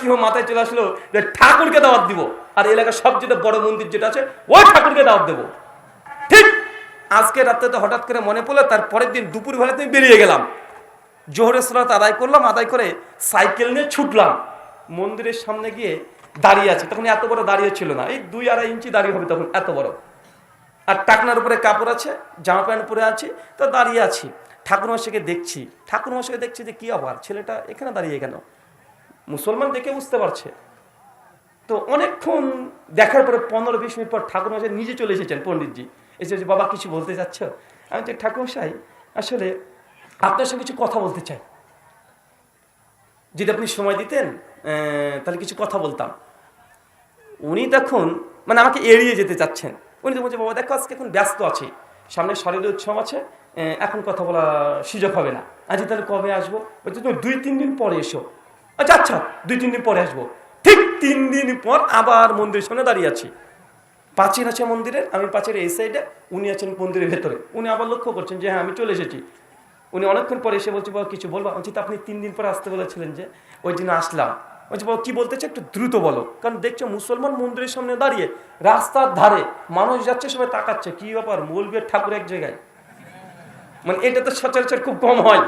কি হবে মাথায় চলে আসলো যে ঠাকুরকে দাওয়াত দিব? আর এলাকার সবচেয়ে বড় মন্দির যেটা আছে, ওই ঠাকুরকে দাওয়াত দেবো। ঠিক আজকে রাত্রে তো হঠাৎ করে মনে পড়ল তার পরের দিন দুপুর বেলা তুমি বেরিয়ে গেলাম। জোহরের সালাত আদায় করলাম, আদায় করে সাইকেল নিয়ে ছুটলাম। মন্দিরের সামনে গিয়ে দাঁড়িয়ে আছে। তখন এত বড় দাঁড়িয়ে ছিল না। এই দুই আড়াই ইঞ্চি দাঁড়িয়ে হবে তখন, এত বড়। আর টাকনার উপরে কাপড় আছে, জামা প্যান্ট পরে আছি, তো দাঁড়িয়ে আছি। ঠাকুরমশাইকে দেখছি। ঠাকুর ঠাকুরমশাইকে দেখছি যে কি আবার ছেলেটা এখানে দাঁড়িয়ে কেন? মুসলমান দেখে বুঝতে পারছে। তো অনেকক্ষণ দেখার পরে পনেরো বিশ মিনিট পর ঠাকুরমশাই নিজে চলে এসেছেন, পণ্ডিতজি। এসে যে বাবা, কিছু বলতে চাচ্ছ? আমি যে ঠাকুরমশাই আসলে আপনার সঙ্গে কিছু কথা বলতে চাই। যদি আপনি সময় দিতেন তাহলে কিছু কথা বলতাম। উনি তখন মানে আমাকে এড়িয়ে যেতে চাচ্ছেন। উনি তো বলছে, বাবা, দেখো, আজকে এখন ব্যস্ত আছি। সামনে শরীর উৎসব আছে এখন কথা বলা সুযোগ হবে না। আজ তাহলে কবে আসব? বলছে, তুমি দুই, তিন দিন পরে এসো। আচ্ছা আচ্ছা দুই, তিন দিন পরে আসব। ঠিক তিন দিন পর আবার মন্দিরের সামনে দাঁড়িয়ে আছি। পাঁচিল আছে মন্দিরের আমি পাঁচের এই সাইডে উনি আছেন মন্দিরের ভেতরে। উনি আবার লক্ষ্য করছেন যে হ্যাঁ আমি চলে এসেছি। উনি অনেকক্ষণ পরে এসে বলছে, বাবা, কিছু বলব? উচিত আপনি তিন দিন পরে আসতে বলেছিলেন যে, ওই দিন আসলাম। বলছি, বাবা, কি বলতে চাই একটু দ্রুত বলো। কারণ দেখছ, মুসলমান মন্দিরের সামনে দাঁড়িয়ে রাস্তার ধারে মানুষ যাচ্ছে, সবাই তাকাচ্ছে। কী ব্যাপার? মৌলবীর ঠাকুর এক জায়গায়। মানে এটা তো সচরাচর খুব কম হয়।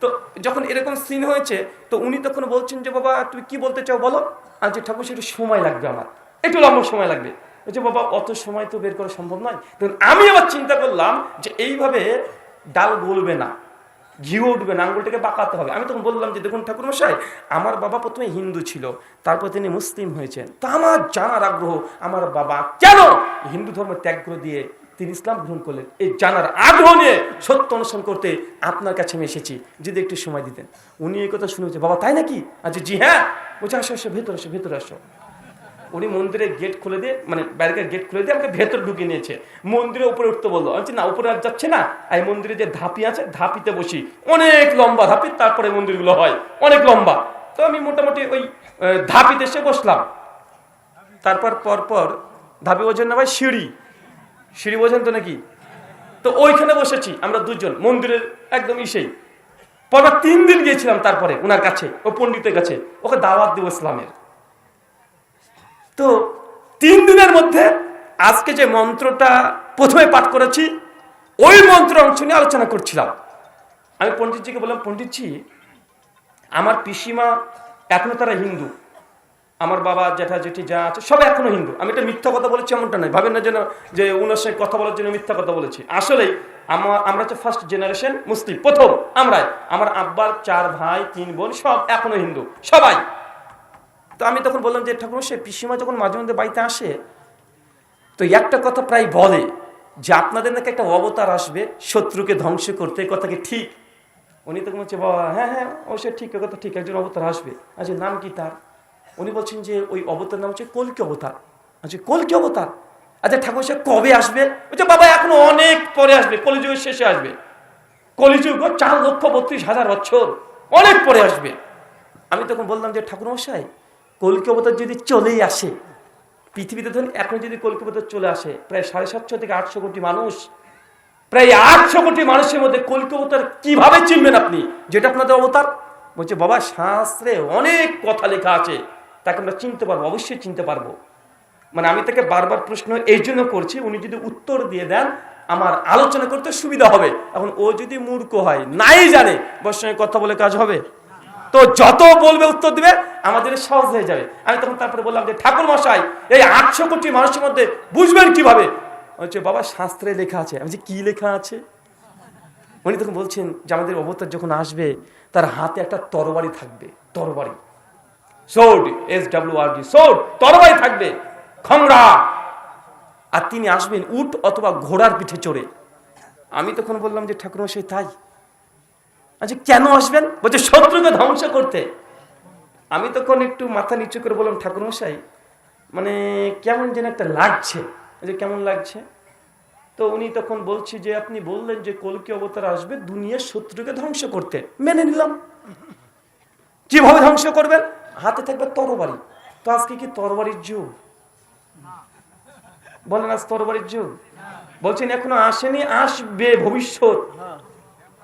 তো যখন এরকম সিন হয়েছে, তো উনি তখন বলছেন যে, বাবা, তুমি কি বলতে চাও বলো? আর যে ঠাকুর, সেটা সময় লাগবে আমার। একটু লম্বা সময় লাগবে। বলছে বাবা, অত সময় তো বের করা সম্ভব নয়। তখন আমি আবার চিন্তা করলাম যে, এইভাবে ডাল গলবে না, ঘিউ উঠবে না আঙ্গুলটাকে বাঁকাতে হবে। আমি তখন বললাম যে, দেখুন ঠাকুর মশাই আমার বাবা প্রথমে হিন্দু ছিল, তারপর তিনি মুসলিম হয়েছেন। তা আমার জানার আগ্রহ আমার বাবা কেন হিন্দু ধর্ম ত্যাগ করে দিয়ে তিনি ইসলাম গ্রহণ করলেন। এই জানার আগ্রহ নিয়ে সত্য অনুসরণ করতে আপনার কাছে আমি এসেছি। যদি একটু সময় দিতেন। উনি এই কথা শুনেছে। বাবা, তাই নাকি? আচ্ছা জি হ্যাঁ। বলছে, আসো আসো, ভেতরে আসো ভেতরে আসো। উনি মন্দিরের গেট খুলে দিয়ে মানে ব্যারিকেড গেট খুলে দিয়ে আমাকে ভেতর ঢুকিয়ে নিয়েছে। মন্দিরের উপরে উঠতে বলল। আমি না, উপরে আর যাচ্ছে না। এই মন্দিরে যে ধাপি আছে, ধাপিতে বসি। অনেক লম্বা ধাপি, তারপরে মন্দিরগুলো হয়। অনেক লম্বা। তো আমি মোটামুটি ওই ধাপিতে এসে বসলাম। তারপর পরপর পর ধাপি বোঝেন না ভাই, সিঁড়ি। সিঁড়ি বোঝেন তো নাকি? তো ওইখানে বসেছি, আমরা দুজন, মন্দিরের একদম ইসেই। পরপর তিন দিন গিয়েছিলাম তারপরে ওনার কাছে, ও পন্ডিতের কাছে, ওকে দাওয়াত দিব ইসলামের। তো তিন দিনের মধ্যে আজকে যে মন্ত্রটা প্রথমে পাঠ করেছি, ওই মন্ত্র অংশ নিয়ে আলোচনা করছিলাম। আমি পণ্ডিতজিকে বললাম, পণ্ডিতজি, আমার পিসিমা এখনও তারা হিন্দু। আমার বাবা জ্যাঠা জেঠি যা আছে, সব এখনও হিন্দু। আমি এটা মিথ্যা কথা বলেছি এমনটা নয়। ভাবেন না যেন যে উনার সঙ্গে কথা বলার জন্য মিথ্যা কথা বলেছি। আসলেই আমার আমরা হচ্ছে ফার্স্ট জেনারেশন মুসলিম, প্রথম আমরাই। আমার আব্বার চার ভাই, তিন বোন সব এখনও হিন্দু, সবাই। তো আমি তখন বললাম যে ঠাকুর সে পিসিমা যখন মাঝে মধ্যে বাড়িতে আসে, তো একটা কথা প্রায় বলে যে, আপনাদের নাকি একটা অবতার আসবে শত্রুকে ধ্বংস করতে কথা কি ঠিক। উনি তখন বলছে, বাবা হ্যাঁ হ্যাঁ অবশ্যই ঠিক কথা ঠিক, একজন অবতার আসবে। আচ্ছা নাম কি তার? উনি বলছেন যে ওই অবতার নাম হচ্ছে কলকি অবতার। আচ্ছা কলকি অবতার? আচ্ছা ঠাকুর সে কবে আসবে? বলছে, বাবা, এখনও অনেক পরে আসবে, কলিযুগের শেষে আসবে। কলিযুগ চার লক্ষ বত্রিশ হাজার বছর অনেক পরে আসবে। আমি তখন বললাম যে, ঠাকুর মশাই, কলকি অবতার যদি চলেই আসে, পৃথিবীতে ধরুন এখন যদি কলকি অবতার চলে আসে, প্রায় সাড়ে সাতশো থেকে আটশো কোটি মানুষ, প্রায় আটশো কোটি মানুষের মধ্যে কলকি অবতার কীভাবে চিনবেন আপনি? যেটা আপনাদের অবতার? বলছে, বাবা, শাস্ত্রে অনেক কথা লেখা আছে। তাকে আমরা চিনতে পারব, অবশ্যই চিনতে পারব। মানে আমি তাকে বারবার প্রশ্ন এই জন্য করছি, উনি যদি উত্তর দিয়ে দেন, আমার আলোচনা করতে সুবিধা হবে। এখন ও যদি মূর্খ হয়, নাই জানে বর সঙ্গে কথা বলে কাজ হবে? তো যত বলবে, উত্তর দিবে, আমাদের সহজ হয়ে যাবে। আমি তখন তারপরে বললাম যে, ঠাকুর মশাই, এই আটশো কোটি মানুষের মধ্যে বুঝবেন কীভাবে? হচ্ছে বাবা, শাস্ত্রে লেখা আছে। আমি যে কি লেখা আছে? উনি তখন বলছেন যে, আমাদের অবতার যখন আসবে, তার হাতে একটা তরবারি থাকবে, তরবারি। Sword S W R D sword, তরবারি থাকবে, খংরা। আর তিনি আসবেন উট অথবা ঘোড়ার পিঠে চড়ে। আমি তখন বললাম যে ঠাকুর মশাই তাই? আচ্ছা কেন আসবেন? বলছে, শত্রুকে ধ্বংস করতে। আমি তখন একটু মাথা নিচু করে বললাম ঠাকুর মশাই মানে কেমন যেন একটা লাগছে। যে, কেমন লাগছে? তো উনি তখন বলছি যে, আপনি বললেন যে, কলকি অবতার আসবে দুনিয়ার শত্রুকে ধ্বংস করতে। মেনে নিলাম। কীভাবে ধ্বংস করবেন? হাতে থাকবে তরবারি। তো আজকে কি তরবারির যুগ? বলেন আজ তরবারির যুগ? বলছেন, এখনও আসেনি, আসবে ভবিষ্যৎ।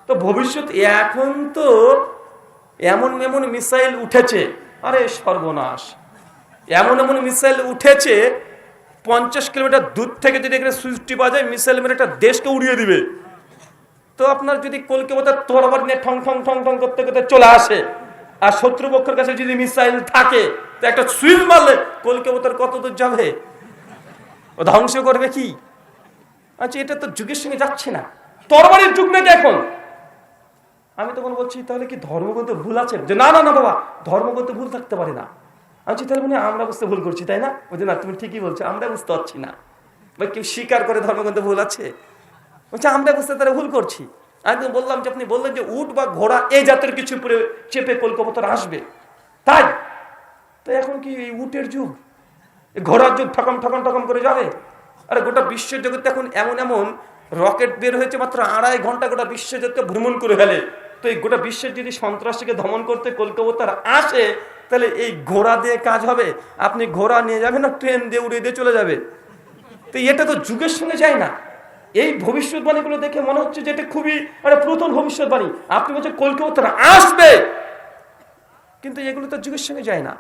তো ভবিষ্যৎ এখন তো এমন এমন মিসাইল উঠেছে, আরে সর্বনাশ। এমন এমন মিসাইল উঠেছে, পঞ্চাশ কিলোমিটার দূর থেকে যদি এখানে সুইচ টিপা যায়, মিসাইল মেরে একটা দেশকে উড়িয়ে দিবে। তো আপনার যদি কলকাতার তরবার নিয়ে ঠং ঠং ঠং ঠং করতে করতে চলে আসে আর শত্রুপক্ষের কাছে যদি মিসাইল থাকে একটা সুইচ মারলে কলকাতার কত দূর যাবে? ও ধ্বংস করবে কি? আচ্ছা এটা তো যুগের সঙ্গে যাচ্ছে না। তরবারির যুগ নাকি এখন? আমি তখন বলছি তাহলে কি ধর্মগত ভুল আছে? যে না না না বাবা ধর্মগত ভুল থাকতে পারে না। বলছি, তাহলে মানে আমরা বুঝতে ভুল করছি তাই না? বলছে না তুমি ঠিকই বলছো আমরা বুঝতে পারছি না। বা কেউ স্বীকার করে ধর্মগত ভুল আছে? বলছে আমরা বুঝতে তারা ভুল করছি। তো বললাম যে আপনি বললেন যে উট বা ঘোড়া এই জাতের কিছু পরে চেপে কলকাতার আসবে। তাই? তো এখন কি এই উটের যুগ? ঘোড়ার যুগ ঠকম ঠকম ঠকম করে যাবে? আরে গোটা বিশ্ব জগতে এখন এমন এমন রকেট বের হয়েছে মাত্র আড়াই ঘণ্টা গোটা বিশ্ব জগৎকে ভ্রমণ করে ফেলে। তো এই গোটা বিশ্বের যদি সন্ত্রাসীকে দমন করতে কলকাতার আসে, তাহলে এই ঘোড়া দিয়ে কাজ হবে। আপনি ঘোড়া নিয়ে যাবেন না ট্রেন দিয়ে উড়িয়ে দিয়ে চলে যাবে। তো এটা তো যুগের সঙ্গে যায় না। এই ভবিষ্যৎবাণীগুলো দেখে মনে হচ্ছে যে এটা খুবই মানে প্রথম ভবিষ্যৎবাণী। আপনি বলছেন কলকাতা আসবে! কিন্তু এগুলো তো যুগের সঙ্গে যায় না।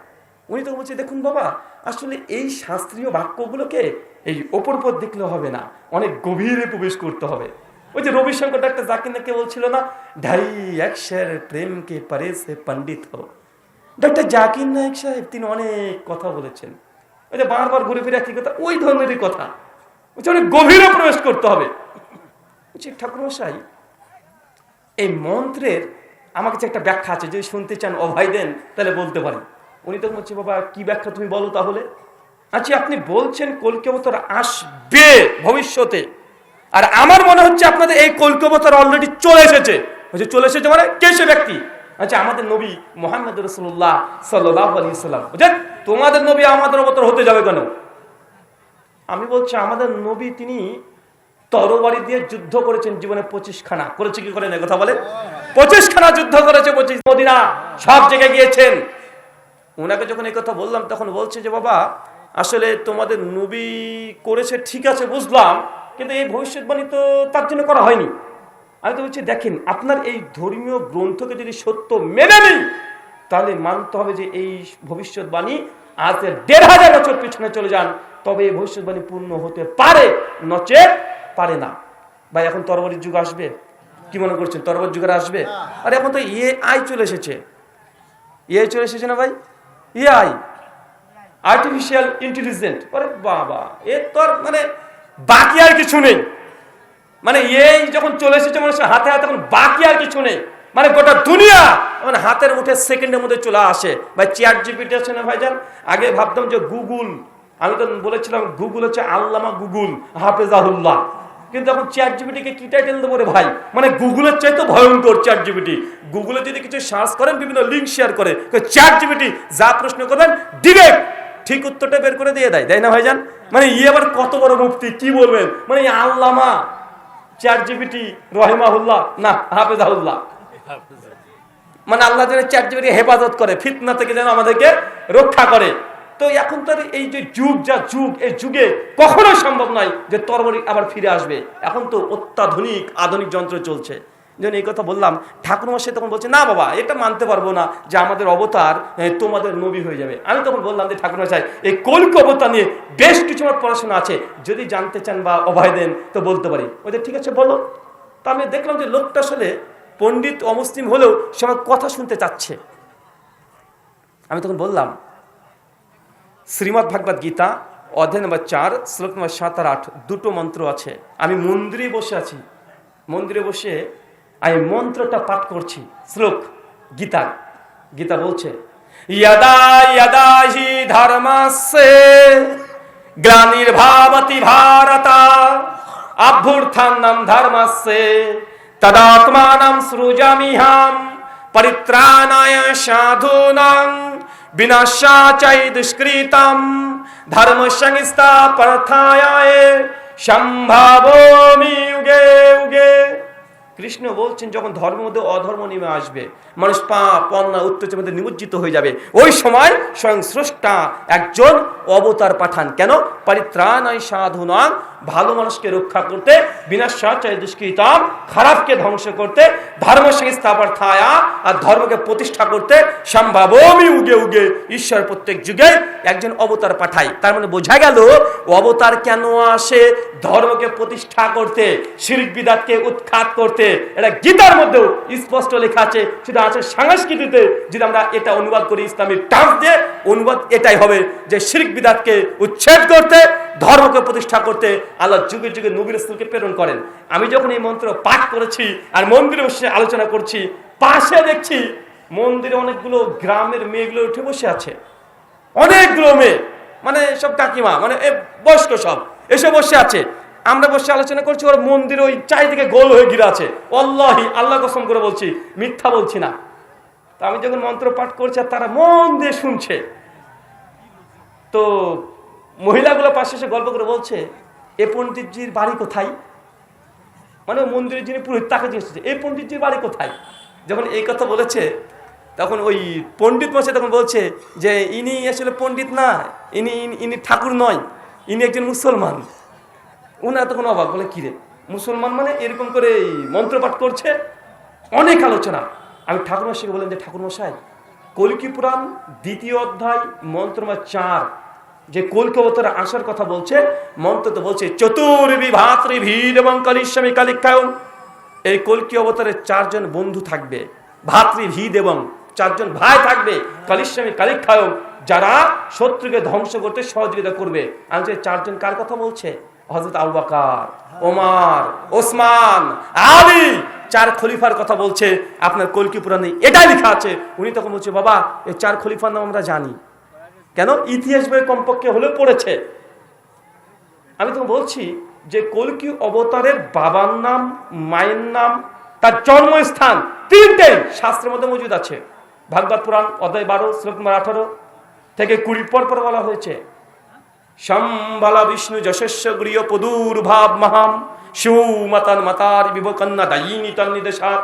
উনি তো বলছে, দেখুন বাবা, আসলে এই শাস্ত্রীয় বাক্যগুলোকে এই ওপর পর দেখলে হবে না। অনেক গভীরে প্রবেশ করতে হবে। ওই যে রবিশঙ্কর ডাক্তার জাকির নাকি বলছিল না, ঢাই একশের প্রেমকে পারে সে পণ্ডিত হো ডক্টর জাকির নায়ক সাহেব তিনি অনেক কথা বলেছেন। ওই যে বারবার ঘুরে ফিরে একই কথা, ওই ধরনেরই কথা। বলছে, অনেক গভীরে প্রবেশ করতে হবে। বলছি, ঠাকুরমশাই, এই মন্ত্রের আমার কাছে একটা ব্যাখ্যা আছে, যদি শুনতে চান, অভয় দেন, তাহলে বলতে পারেন। উনি তো বলছে, বাবা, কি ব্যাখ্যা তুমি বলো তাহলে? আচ্ছা আপনি বলছেন কলকাতার আসবে ভবিষ্যতে, আর আমার মনে হচ্ছে আপনাদের এই কলকাতার অলরেডি চলে এসেছে। বলছে, চলে এসেছে মানে কে সে ব্যক্তি? আচ্ছা আমাদের নবী মোহাম্মদ রসুল্লাহ সাল্লাহ আলী বুঝলেন তোমাদের নবী আমাদের অবতর হতে যাবে কেন? আমি বলছি, আমাদের নবী তিনি তরবারি দিয়ে যুদ্ধ করেছেন জীবনে পঁচিশ খানা করেছে কি করেন কথা বলে পঁচিশ খানা যুদ্ধ করেছে পঁচিশ মদিনা, সব জায়গায় গিয়েছেন। ওনাকে যখন এই কথা বললাম, তখন বলছে যে, বাবা, আসলে তোমাদের নবী করেছে, ঠিক আছে, বুঝলাম, কিন্তু এই ভবিষ্যৎবাণী তো তার জন্য করা হয়নি। আমি তো বলছি, দেখেন, আপনার এই ধর্মীয় গ্রন্থকে যদি সত্য মেনে নেই, তাহলে মানতে হবে যে এই ভবিষ্যৎবাণী আজ দেড় হাজার বছর পিছনে চলে যান। তবে এই ভবিষ্যৎবাণী পূর্ণ হতে পারে নচেত পারে না। ভাই এখন তরবারির যুগ আসবে? কি মনে করছেন? তরবার যুগের আসবে? আর এখন তো ইয়ে আই চলে এসেছে। ইয়ে চলে এসেছে না ভাই? এ আই আর্টিফিশিয়াল ইন্টেলিজেন্ট আরে বাবা এর তোর মানে বাকি আর কিছু নেই। মানে এই যখন চলে এসেছে মানুষের হাতে হাতে তখন বাকি আর কিছু নেই। মানে গোটা দুনিয়া মানে হাতের মুঠে সেকেন্ডের মধ্যে চলে আসে। ভাই চেয়ার জিপিটি আছে না ভাইজান? আগে ভাবতাম যে গুগল আমি তো বলেছিলাম গুগল হচ্ছে আল্লামা গুগল হাফেজাহুল্লাহ। কিন্তু এখন চ্যাট জিবিটিকে কি টাইটেল দেবো রে ভাই? মানে গুগলের চাইতে ভয়ঙ্কর চ্যাট জিবিটি গুগলে যদি কিছু সার্চ করেন, বিভিন্ন লিঙ্ক শেয়ার করে চ্যাট জিবিটি যা প্রশ্ন করবেন ডিরেক্ট ঠিক উত্তরটা বের করে দিয়ে দেয়। তাই না ভাইজান? মানে ইয়ে আবার কত বড় মুক্তি, কি বলবেন? মানে আল্লামা চ্যাট জিবিটি রহিমাহুল্লাহ, না, হাফেজাহুল্লাহ। মানে আল্লাহ যেন চ্যাট জিবিটি হেফাজত করে, ফিতনা থেকে যেন আমাদেরকে রক্ষা করে। তো এখন তো আর এই যে যুগ যা যুগ, এই যুগে কখনোই সম্ভব নয় যে তরবারি আবার ফিরে আসবে। এখন তো অত্যাধুনিক আধুনিক যন্ত্র চলছে। যেন এই কথা বললাম, ঠাকুর মশাই তখন বলছে, না বাবা, এটা মানতে পারব না যে আমাদের অবতার তোমাদের নবী হয়ে যাবে। আমি তখন বললাম যে, ঠাকুর মশাই এই কল্ক অবতার নিয়ে বেশ কিছু আমার পড়াশোনা আছে। যদি জানতে চান বা অভয় দেন, তো বলতে পারি। ওদের ঠিক আছে, বলো। তা আমি দেখলাম যে লোকটা আসলে পণ্ডিত অমুসলিম হলেও সে আমার কথা শুনতে চাচ্ছে। আমি তখন বললাম শ্রীমৎ ভাগবত গীতা, অধ্যায় নম্বর চার, শ্লোক নম্বর সাত আর আট, দুটো মন্ত্র আছে। আমি মন্দিরে বসে আছি। মন্দিরে বসে আমি মন্ত্রটা পাঠ করছি। শ্লোক গীতার গীতা বলছে হি ধর্মাসে পরিত্রাণায় সাধূনাং বিনাশাচাই দুষ্কৃতম ধর্ম সংস্থাপনায় সম্ভাবমি উগে উগে কৃষ্ণ বলছেন, যখন ধর্মের মধ্যে অধর্ম নেমে আসবে, মানুষ পাপ, অন্যায় অত্যাচার মধ্যে নিমজ্জিত হয়ে যাবে। ওই সময় স্বয়ং স্রষ্টা একজন অবতার পাঠান। কেন? পরিত্রাণায় সাধুনাং ভালো মানুষকে রক্ষা করতে বিনাশাচার্য দুষ্কৃতাম খারাপকে ধ্বংস করতে ধর্ম সংস্থাপন থায়া আর ধর্মকে প্রতিষ্ঠা করতে সম্ভাবমি উগে উগে ঈশ্বর প্রত্যেক যুগে একজন অবতার পাঠায়। তার মানে বোঝা গেল, অবতার কেন আসে? ধর্মকে প্রতিষ্ঠা করতে, শিরিক উৎখাত করতে এটা গীতার মধ্যেও স্পষ্ট লেখা আছে, সেটা আছে সংস্কৃতিতে, যদি আমরা এটা অনুবাদ করি ইসলামী টার্ম দিয়ে, অনুবাদ এটাই হবে যে শিরিক বিদাতকে উচ্ছেদ করতে, ধর্মকে প্রতিষ্ঠা করতে আল্লাহ যুগে যুগে নবীর রসুলকে প্রেরণ করেন। আমি যখন এই মন্ত্র পাঠ করেছি আর মন্দিরে বসে আলোচনা করছি, পাশে দেখছি মন্দিরে অনেকগুলো গ্রামের মেয়েগুলো উঠে বসে আছে। অনেকগুলো মেয়ে মানে সব কাকিমা মানে বয়স্ক সব, এসে বসে আছে। আমরা বসে আলোচনা করছি, ওর মন্দির ওই চারিদিকে গোল হয়ে গিরে আছে। অল্লাহি আল্লাহ কসম করে বলছি, মিথ্যা বলছি না। তা আমি যখন মন্ত্র পাঠ করছি আর তারা মন দিয়ে শুনছে, তো মহিলাগুলো পাশে এসে গল্প করে বলছে, এ পণ্ডিতজির বাড়ি কোথায়? মানে মন্দিরের যিনি পুরোহিত, তাকে জিজ্ঞেস করছে এই পণ্ডিতজির বাড়ি কোথায়? যখন এই কথা বলেছে, তখন ওই পণ্ডিত মশাই তখন বলছে যে, ইনি আসলে পণ্ডিত না ইনি- ইনি ঠাকুর নয়, ইনি একজন মুসলমান। উনার তখন অবাক বলে কিরে মুসলমান মানে এরকম করে মন্ত্রপাঠ করছে? অনেক আলোচনা। আমি ঠাকুর মশাইকে বললাম যে ঠাকুর মশাই কলকি পুরাণ, দ্বিতীয় অধ্যায় মন্ত্রমা চার, যে কলকি অবতারে আসার কথা বলছে, মন্ত্র তো বলছে চতুর্বি ভাতৃ ভীর এবং কালিস্বামী কালিকায়ম এই কলকি অবতারে চারজন বন্ধু থাকবে, ভাতৃ ভিদ এবং চারজন ভাই থাকবে কালিস্বামী কালিক্ষায়ম যারা শত্রুকে ধ্বংস করতে সহযোগিতা করবে। আমি চারজন কার কথা বলছে? হজরত আবু বাকার, ওমার, ওসমান, আলী, চার খলিফার কথা বলছে, আপনার কলকি পুরাণে এটাই লেখা আছে। উনি তখন বলছে, বাবা, এই চার খলিফার নাম আমরা জানি। কেন? ইতিহাস বই কমপক্ষে হলেও পড়েছে। আমি তো বলছি যে কলকি অবতারের বাবার নাম, মায়ের নাম, তার জন্মস্থান তিনটেই শাস্ত্রের মধ্যে মজুদ আছে। ভাগবত পুরাণ অধ্যায় বারো, শ্লোক নম্বর আঠারো থেকে কুড়ি পর পর বলা হয়েছে। সম্বালা বিষ্ণু যশস্য গৃহ পদুর ভাব মহাম। সুমাতান মাতার বিভকন্যা দায়িনী তার নির্দেশাত।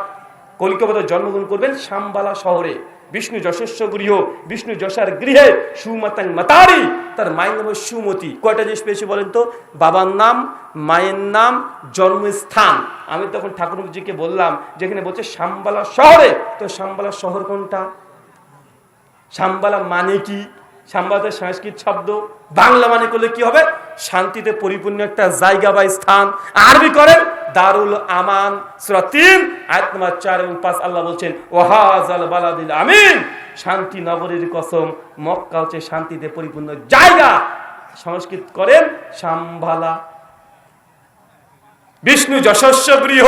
কলিকাতায় জন্মগ্রহণ করবেন শাম্বালা শহরে। বিষ্ণু যশস্ব গৃহ, বিষ্ণু যশার গৃহে সুমাতাং মাতারি, তার মায়ের নাম সুমতি। কয়টা জিনিস পেয়েছি বলেন তো? বাবার নাম, মায়ের নাম, জন্মস্থান। আমি তখন ঠাকুরজিকে বললাম, যেখানে বলছে শাম্বালা শহরে। তো শাম্বালা শহর কোনটা? সাম্বালা মানে কি? সাম্বালাতে সংস্কৃত শব্দ, বাংলা মানে করলে কি হবে? শান্তিতে পরিপূর্ণ একটা জায়গা বা স্থান। আরবি করেন দারুল আমান, সূরা তিন, আয়াত নম্বর চার এবং পাঁচ, আল্লাহ বলছেন, ওয়াহাজাল বালাদিল আমিন। শান্তি নগরীর কসম, মক্কা হচ্ছে শান্তিতে পরিপূর্ণ জায়গা। সংস্কৃত করেন সাম্বালা বিষ্ণু যশস্ব গৃহ,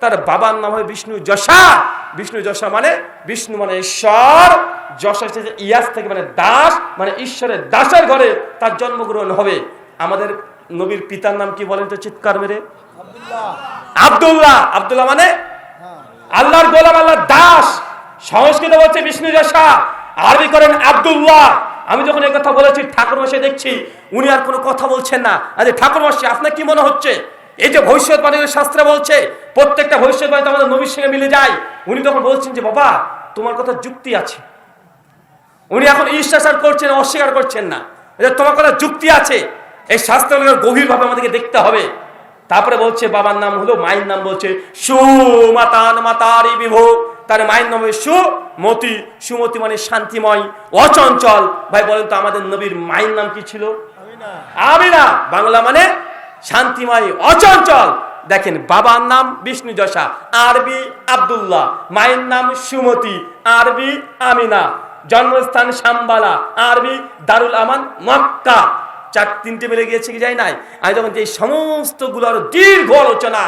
তার বাবার নাম হয় বিষ্ণু যশা। বিষ্ণু যশা মানে বিষ্ণু মানে ঈশ্বর। যশা ইয়াস থেকে মানে দাস মানে ঈশ্বরের দাসের ঘরে তার জন্মগ্রহণ হবে। আমাদের নবীর পিতার নাম কি বলেন তো চিৎকার মেরে? আব্দুল্লাহ। আব্দুল্লাহ। মানে আল্লাহর গোলাম আল্লাহর দাস। সংস্কৃত বলছে বিষ্ণু যশা আরবি করেন আব্দুল্লাহ। আমি যখন এই কথা বলেছি ঠাকুর মশাই দেখছি উনি আর কোনো কথা বলছেন না। আরে ঠাকুর মশাই আপনার কি মনে হচ্ছে? এই যে ভবিষ্যৎবাণীর শাস্ত্রে বলছে প্রত্যেকটা ভবিষ্যৎবাণী তো আমাদের নবীর সঙ্গে মিলে যায়। উনি তখন বলছেন যে বাবা তোমার কথা যুক্তি আছে। উনি এখন ঈশ্বর করছেন অস্বীকার করছেন না। তোমার কথা যুক্তি আছে। এই শাস্ত্রগুলো গভীরভাবে আমাদেরকে দেখতে হবে। তারপরে বলছে বাবার নাম হলো মায়ের নাম বলছে সুমাতান মাতারি বিভো। তার মায়ের নাম সুমতি। সুমতি মানে শান্তিময় অচঞ্চল। ভাই বলেন তো আমাদের নবীর মায়ের নাম কি ছিল? আমিনা। বাংলা মানে শান্তিময়, অচঞ্চল। দেখেন, বাবার নাম বিষ্ণু যশা, আরবি আবদুল্লাহ, মায়ের নাম সুমতি, আরবি আমিনা, জন্মস্থান শাম্বালা, আরবি দারুল আমান মক্কা। চার, তিনটে মিলে গিয়েছে কি যাই নাই? আমি যখন যে সমস্তগুলোর দীর্ঘ আলোচনা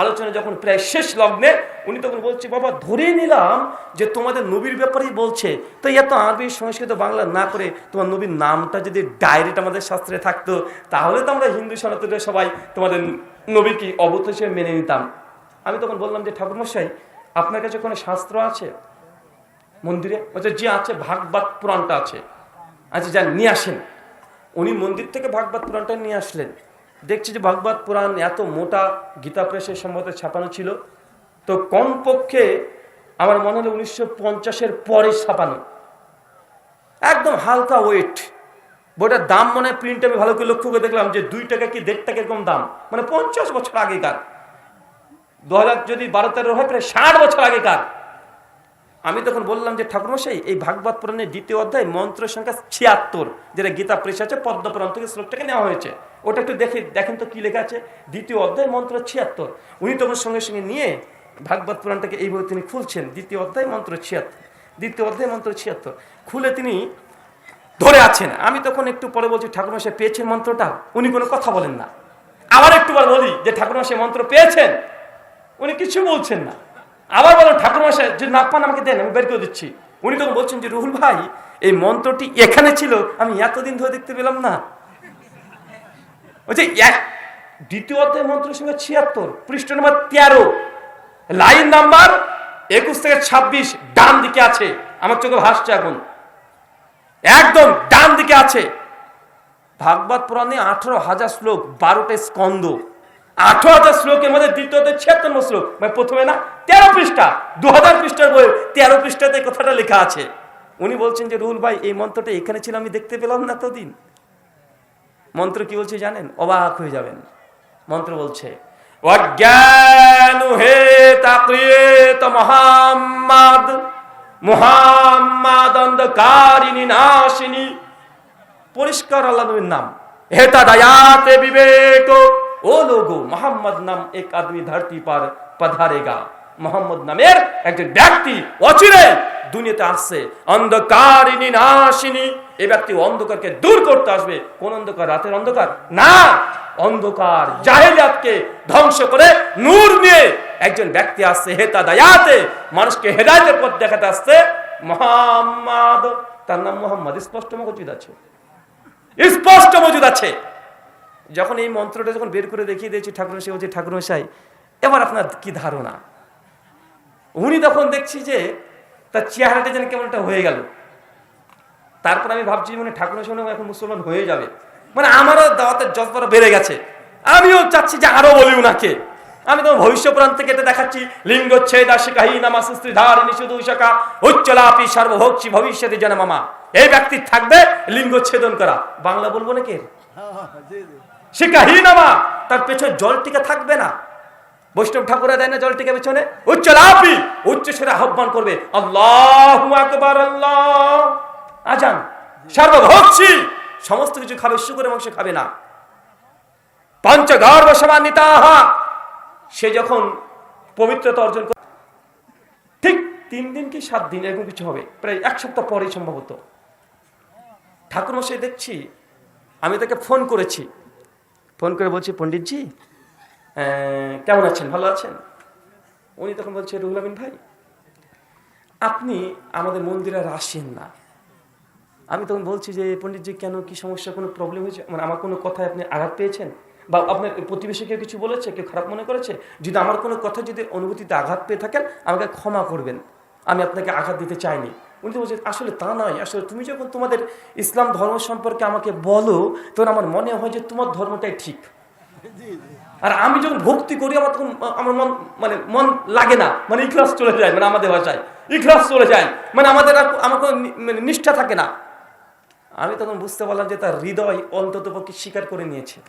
আলোচনা যখন প্রায় শেষ লগ্নে, উনি তখন বলছে, বাবা, ধরে নিলাম যে তোমাদের নবীর ব্যাপারেই বলছে। তো এত আরবি সংস্কৃত বাংলা না করে তোমার নবীর নামটা যদি ডাইরেক্ট আমাদের শাস্ত্রে থাকতো, তাহলে তো আমরা হিন্দু সনাতনের সবাই তোমাদের নবীকে অবত হিসেবে মেনে নিতাম। আমি তখন বললাম যে, ঠাকুরমশাই, আপনার কাছে কোনো শাস্ত্র আছে? মন্দিরে? বলছে যে আছে, ভাগবত পুরাণটা আছে। আচ্ছা যান, নিয়ে আসেন। উনি মন্দির থেকে ভাগবত পুরাণটা নিয়ে আসলেন। দেখছি যে ভাগবত পুরাণ এত মোটা গীতা প্রেসের সম্ভবত ছাপানো ছিল। তো কমপক্ষে আমার মনে হলো উনিশশো পঞ্চাশের পরে ছাপানো। একদম হালকা ওয়েট বইটার দাম মনে প্রিন্ট আমি ভালো করে লক্ষ্য করে দেখলাম যে দুই টাকা কি দেড় টাকা এরকম দাম। মানে পঞ্চাশ বছর আগেকার। দু হাজার যদি বারো তেরো হয় প্রায় ষাট বছর আগেকার। আমি তখন বললাম যে ঠাকুরমশাই, এই ভাগবত পুরাণের দ্বিতীয় অধ্যায় মন্ত্রের সংখ্যা ছিয়াত্তর, যেটা গীতা প্রেস আছে পদ্মপুরাণ থেকে শ্লোকটাকে নেওয়া হয়েছে। ওটা একটু দেখে, দেখেন তো কি লেখা আছে? দ্বিতীয় অধ্যায় মন্ত্র ছিয়াত্তর। উনি তখন সঙ্গে সঙ্গে নিয়ে ভাগবত পুরাণটাকে এইভাবে তিনি খুলছেন, দ্বিতীয় অধ্যায় মন্ত্র ছিয়াত্তর। দ্বিতীয় অধ্যায় মন্ত্র ছিয়াত্তর। খুলে তিনি ধরে আছেন। আমি তখন একটু পরে বলছি, ঠাকুরমশাই, পেয়েছেন মন্ত্রটা? উনি কোনো কথা বলেন না। আবার একটু বলি যে, ঠাকুরমশাই, মন্ত্র পেয়েছেন? উনি কিছু বলছেন না। আবার বলেন ঠাকুরমশাই যে না পান আমাকে দেন, আমি বের করে দিচ্ছি। উনি তখন বলছেন যে, রুহুল ভাই, এই মন্ত্রটি এখানে ছিল, আমি এতদিন ধরে দেখতে পেলাম না। বলছে এক, দ্বিতীয় অধ্যায় মন্ত্রের সঙ্গে ছিয়াত্তর, পৃষ্ঠ নম্বর তেরো, লাইন নাম্বার একুশ থেকে ছাব্বিশ, ডান দিকে আছে। আমার চোখে ভাসছে এখন। একদম ডান দিকে আছে। ভাগবত পুরাণে আঠারো হাজার শ্লোক, বারোটা স্কন্দ আঠারো হাজার শ্লোকের মধ্যে দ্বিতীয় ছিয়াত্তর শ্লোক মানে প্রথমে না, তেরো পৃষ্ঠা দু হাজার পৃষ্ঠার বই তেরো পৃষ্ঠাতে কথাটা লেখা আছে। উনি বলছেন যে, রুহুল ভাই, এই মন্ত্রটা এখানে ছিল, আমি দেখতে পেলাম না এতদিন। মন্ত্র কি বলছে জানেন? অবাক হয়ে যাবেন। মন্ত্র বলছে মোহাম্মদ মোহাম্মদ নাশিনী, পরিষ্কার আল্লাহ নবীর নাম। হেতা দয়াতে বিবেক ও লোগো মোহাম্মদ নাম এক আদমি ধরতি পার পধারেগা মোহাম্মদ নামের একজন ব্যক্তি অচিরে দুনিয়াতে আসছে অন্ধকারিনী নাশিনী এই ব্যক্তি অন্ধকারকে দূর করতে আসবে কোন অন্ধকার রাতের অন্ধকার না অন্ধকার জাহেলিয়াতকে ধ্বংস করে নূর নিয়ে একজন ব্যক্তি আসছে হেতা দায়াতে মানুষকে হেদায়তের পথ দেখাতে আসছে মোহাম্মদ তার নাম মোহাম্মদ স্পষ্ট মজুদ আছে স্পষ্ট মজুদ আছে যখন এই মন্ত্রটা যখন বের করে দেখিয়ে দিয়েছি ঠাকুর সে বলছে মশাই এবার আপনার কি ধারণা? উনি তখন দেখছি যে তার চেহারাটা যেন কেমন একটা হয়ে গেল। তারপর আমি ভাবছি মানে ঠাকুর মশাই এখন মুসলমান হয়ে যাবে। মানে আমারও দাওয়াতের জজবারা বেড়ে গেছে। আমিও চাচ্ছি যে আরও বলি উনাকে। আমি তোমার ভবিষ্য পুরাণ থেকে এটা দেখাচ্ছি। লিঙ্গচ্ছেদ আশিকাহী উচ্চলাপি সর্বভোক্ষী ভবিষ্যতে যেন মামা। এই ব্যক্তি থাকবে লিঙ্গচ্ছেদন করা। বাংলা বলব নাকি শিকাহী নামা তার পেছনে জল টিকা থাকবে না। বৈষ্ণব ঠাকুরা দেয় না জল টিকা পেছনে? উচ্চ লাভি উচ্চ সেরে আহ্বান করবে, আল্লাহ আকবার, আল্লাহ! আজান। সর্বভক্ষী সমস্ত কিছু খাবে শুকুরের মাংস খাবে না। পঞ্চগর্ভ সমান্বিতাহা সে যখন পবিত্রতা অর্জন করে ঠিক তিন দিন কি সাত দিন, এরকম কিছু হবে। প্রায় এক সপ্তাহ পরেই সম্ভবত। ঠাকুর মশাই দেখছি, আমি তাকে ফোন করেছি। ফোন করে বলছি, পণ্ডিতজি কেমন আছেন? ভালো আছেন? উনি তখন বলছে, রুহুল আমিন ভাই, আপনি আমাদের মন্দিরে আর আসেন না। আমি তখন বলছি যে, পণ্ডিতজি, কেন কি সমস্যা কোনো প্রবলেম হয়েছে? মানে আমার কোনো কথায় আপনি আঘাত পেয়েছেন? বা আপনার প্রতিবেশী কেউ কিছু বলেছে, কেউ খারাপ মনে করেছে? যদি আমার কোনো কথা যদি অনুভূতিতে আঘাত পেয়ে থাকেন, আমাকে ক্ষমা করবেন। আমি আপনাকে আঘাত দিতে চাইনি। উনি তো আসলে তা নয়। আসলে তুমি যখন তোমাদের ইসলাম ধর্ম সম্পর্কে আমাকে বলো, তখন আমার মনে হয় যে তোমার ধর্মটাই ঠিক। আর আমি যখন ভক্তি করি, আমার তখন, আমার মন মানে মন লাগে না। মানে ইখলাস চলে যায় মানে আমাদের ভাষায়। ইখলাস চলে যায়। মানে আমাদের আমার কোনো মানে নিষ্ঠা থাকে না। আমি তখন বুঝতে পারলাম যে তার হৃদয় অন্তত পক্ষে স্বীকার করে নিয়েছে।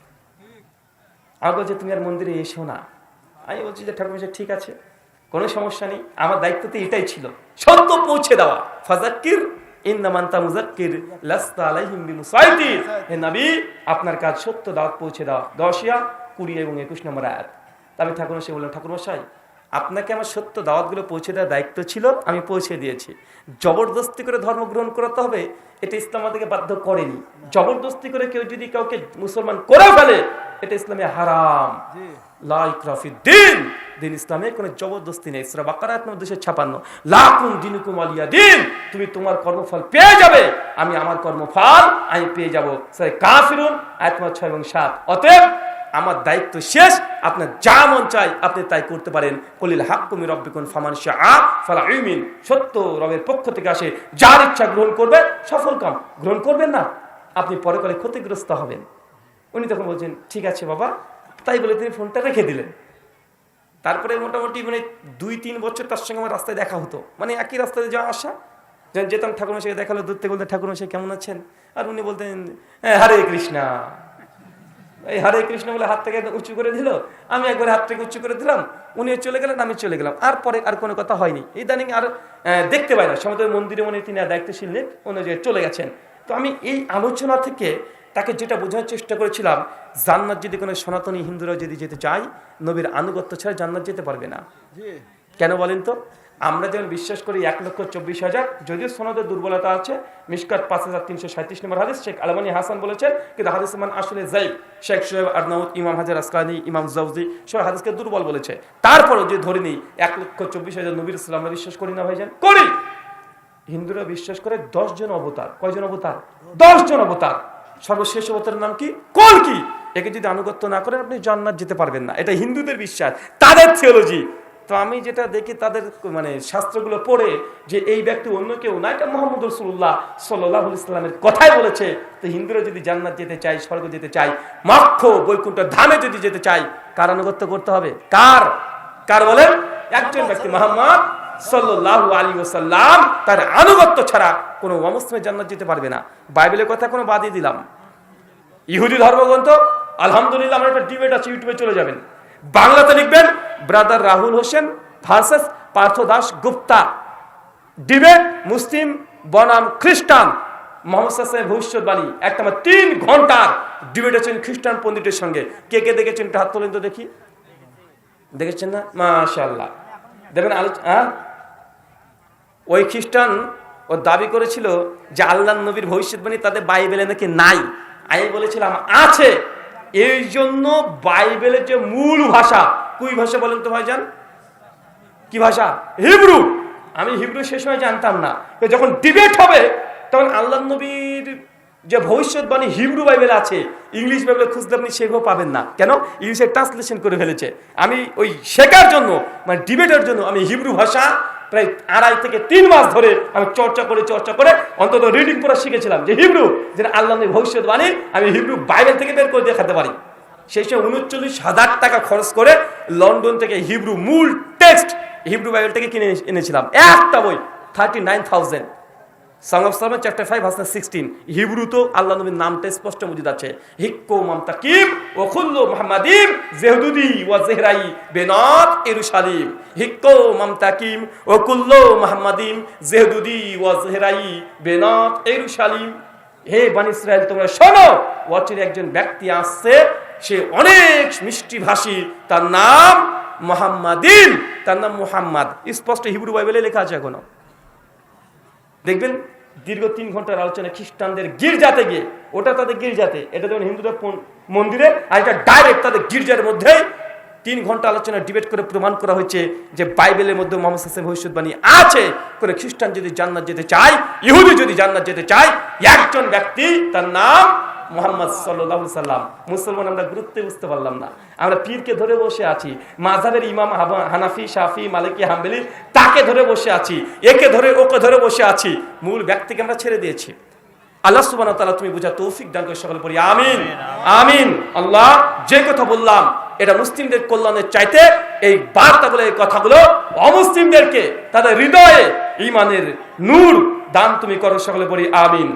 আমি বলছি, তুমি আর মন্দিরে এসো না। আমি বলছি যে ঠাকুর ঠিক আছে। কোনো সমস্যা নেই। আমার দায়িত্ব তো এটাই ছিল। সত্য পৌঁছে দেওয়া। ফাজাক্কির আপনার কাজ সত্য, দাওয়াত পৌঁছে দেওয়া। দশিয়া কুড়ি এবং একুশ নম্বর আয়াত। আমি ঠাকুর সে বললাম, ঠাকুর মশাই আপনাকে আমার সত্য দাওয়াতগুলো পৌঁছে দেওয়ার দায়িত্ব ছিল আমি পৌঁছে দিয়েছি। জবরদস্তি করে ধর্ম গ্রহণ করাতে হবে এটা ইসলাম আমাদেরকে বাধ্য করেনি। জবরদস্তি করে কেউ যদি কাউকে মুসলমান করে ফেলে এটা ইসলামে হারাম। লাইক্রাফি দিন। দিন ইসলামে কোনো জবরদস্তি নেই। ইসরা বাকার দুশো ছাপান্ন। লাকুম দিনুকুম আলিয়া দিন। তুমি তোমার কর্মফল পেয়ে যাবে। আমি আমার কর্মফল আমি পেয়ে যাব। কাফিরুন আয়াত ছয় এবং সাত। অতএব আমার দায়িত্ব শেষ আপনার যা মন চাই আপনি তাই করতে পারেন। কলিল হাক্কুমি রব্বিকুন ফামান ইউমিন। সত্য রবের পক্ষ থেকে আসে যার ইচ্ছা গ্রহণ করবে সফল কাম গ্রহণ করবেন না। আপনি পরকালে ক্ষতিগ্রস্ত হবেন। উনি তখন বলছেন ঠিক আছে বাবা। তাই বলে তিনি ফোনটা রেখে দিলেন। তারপরে মোটামুটি মানে দুই তিন বছর তার সঙ্গে আমার রাস্তায় দেখা হতো। মানে একই রাস্তায় যাওয়া আসা। যখন যেতাম ঠাকুর মশাইকে দেখাল দূর থেকে বলতে ঠাকুর মশাই কেমন আছেন? আর উনি বলতেন "হ্যাঁ, হরে কৃষ্ণা। এই হরে কৃষ্ণ বলে হাত থেকে উঁচু করে দিল। আমি একবার হাত থেকে উঁচু করে দিলাম উনি চলে গেলেন আমি চলে গেলাম। আর পরে আর কোনো কথা হয়নি। ইদানিং আর দেখতে পাই না। সময় মন্দিরে মনে তিনি আর দায়িত্বশীল নেই অনুযায়ী চলে গেছেন। তো আমি এই আলোচনা থেকে তাকে যেটা বোঝানোর চেষ্টা করেছিলাম জান্নাত যদি কোনো সনাতনী হিন্দুরা যদি যেতে চায় নবীর আনুগত্য ছাড়া জান্নাত যেতে পারবে না। কেন বলেন তো? আমরা যেমন বিশ্বাস করি এক লক্ষ চব্বিশ হাজার, যদিও সনদের দুর্বলতা আছে মিসকাত পাঁচ হাজার তিনশো সাঁত্রিশ নম্বর হাদিস, শেখ আলমানি হাসান বলেছেন, কিন্তু হাদিস মান আসলে জাইব শেখ সোহেব আরনাউদ ইমাম হাজার আসকানি, ইমাম জাউজি সব হাদিসকে দুর্বল বলেছে। তারপরও যে ধরে নিই, এক লক্ষ চব্বিশ হাজার নবীর ইসলাম, আমরা বিশ্বাস করি না ভাইজান? করি! হিন্দুরা বিশ্বাস করে দশ জন অবতার। কয়জন অবতার? দশ জন অবতার। সর্বশেষ অবতারের নাম কি? কোন কি? একে যদি আনুগত্য না করেন, আপনি জান্নাত যেতে পারবেন না। এটা হিন্দুদের বিশ্বাস। তাদের থিওলজি তো আমি যেটা দেখি তাদের মানে শাস্ত্রগুলো পড়ে যে এই ব্যক্তি অন্য কেউ না, এটা মোহাম্মদ রসুল্লাহ সাল্লাহ ইসলামের কথাই বলেছে। তো হিন্দুরা যদি জান্নাত যেতে চায়, স্বর্গ যেতে চায়, মাক্ষ বৈকুণ্ঠ ধামে যদি যেতে চায়, কার আনুগত্য করতে হবে? কার? কার বলেন? একজন ব্যক্তি মোহাম্মদ সাল্লাল্লাহু আলী ওসাল্লাম তার আনুগত্য ছাড়া কোনো অমুসলিমের জান্নাত যেতে পারবে না। বাইবেলের কথা কোনো বাদই দিলাম। ইহুদি ধর্মগ্রন্থ, আলহামদুলিল্লাহ, আমার একটা ডিবেট আছে, ইউটিউবে চলে যাবেন। বাংলাতে লিখবেন, brother Rahul Hossain versus Partha Das Gupta. Debate মুসলিম বনাম খ্রিস্টান। ভবিষ্যৎবাণী। একটা তিন ঘণ্টার ডিবেট আছেন খ্রিস্টান পণ্ডিতের সঙ্গে। কে কে দেখেছেন? একটু হাত তোলেন তো দেখি। দেখেছেন না? মাশাল্লাহ দেখবেন আলোচনা হ্যাঁ? ওই খ্রিস্টান ও দাবি করেছিল যে আল্লাহ নবীর ভবিষ্যৎবাণী তাদের বাইবেলে নাকি নাই। আমি বলেছিলাম, আছে। এই জন্য বাইবেলের যে মূল ভাষা, কুই ভাষা বলেন তো ভাইজান? কি ভাষা? হিব্রু। আমি হিব্রু সে সময় জানতাম না। যখন ডিবেট হবে, তখন আল্লাহ নবীর যে ভবিষ্যৎবাণী হিব্রু বাইবেল আছে, ইংলিশ বাইবেলে খুঁজতে আপনি সেভাবে পাবেন না। কেন? ইংলিশে ট্রান্সলেশন করে ফেলেছে। আমি ওই শেখার জন্য মানে ডিবেটের জন্য আমি হিব্রু ভাষা প্রায় আড়াই থেকে তিন মাস ধরে আমি চর্চা করে চর্চা করে অন্তত রিডিং পড়া শিখেছিলাম যে হিব্রু যেটা আল্লাহ ভবিষ্যৎবাণী আমি হিব্রু বাইবেল থেকে বের করে দেখাতে পারি। সেই সময় উনচল্লিশ হাজার টাকা খরচ করে লন্ডন থেকে হিব্রু মূল টেক্সট হিব্রু বাইবেল থেকে কিনে এনেছিলাম। একটা বই thirty nine thousand chapter five sixteen আল্লাহ নবীর নামটা স্পষ্ট মজুদ আছে। হিক্কো মামতাকিম মোহাম্মদিম জেহদুদি জেহরাই বেনাত এরুশালিম। হিক্কো মামতাকিম মোহাম্মদিম জেহদুদি জেহরাই বেনাত এরুশালিম। হে তোমরা শোনো একজন ব্যক্তি আসছে, সে অনেক মিষ্টি ভাষী, তার নাম মোহাম্মদিন, তার নাম মুহাম্মদ। স্পষ্ট হিব্রু বাইবেলে লেখা আছে এখনও। দেখবেন দীর্ঘ তিন ঘণ্টার আলোচনা খ্রিস্টানদের গির্জাতে গিয়ে, ওটা তাদের গির্জাতে, এটা যেমন হিন্দুদের মন্দিরে, আর এটা ডাইরেক্ট তাদের গির্জার মধ্যে তিন ঘণ্টা আলোচনা ডিবেট করে প্রমাণ করা হয়েছে যে বাইবেলের মধ্যে মোহাম্মদ হাসান ভবিষ্যৎবাণী আছে করে খ্রিস্টান যদি জান্নাত যেতে চায়, ইহুদি যদি জান্নাত যেতে চায়, একজন ব্যক্তি তার নাম মোহাম্মদ সাল্লাহ সাল্লাম মুসলমান আমরা গুরুত্বে বুঝতে পারলাম না। আমরা পীরকে ধরে বসে আছি মাঝাবের ইমাম হানাফি, শাফি, মালিকি, হাম্বেলি, তাকে ধরে বসে আছি, একে ধরে ওকে ধরে বসে আছি। মূল ব্যক্তিকে আমরা ছেড়ে দিয়েছি। আল্লাহ সুবান তালা তুমি বুঝা তৌফিক দান করে সকলে পড়ি, আমিন। আমিন। আল্লাহ, যে কথা বললাম, এটা মুসলিমদের কল্যাণের চাইতে এই বার্তাগুলো, এই কথাগুলো অমুসলিমদেরকে, তাদের হৃদয়ে ইমানের নূর দান তুমি করো সকলে পড়ি, আমিন।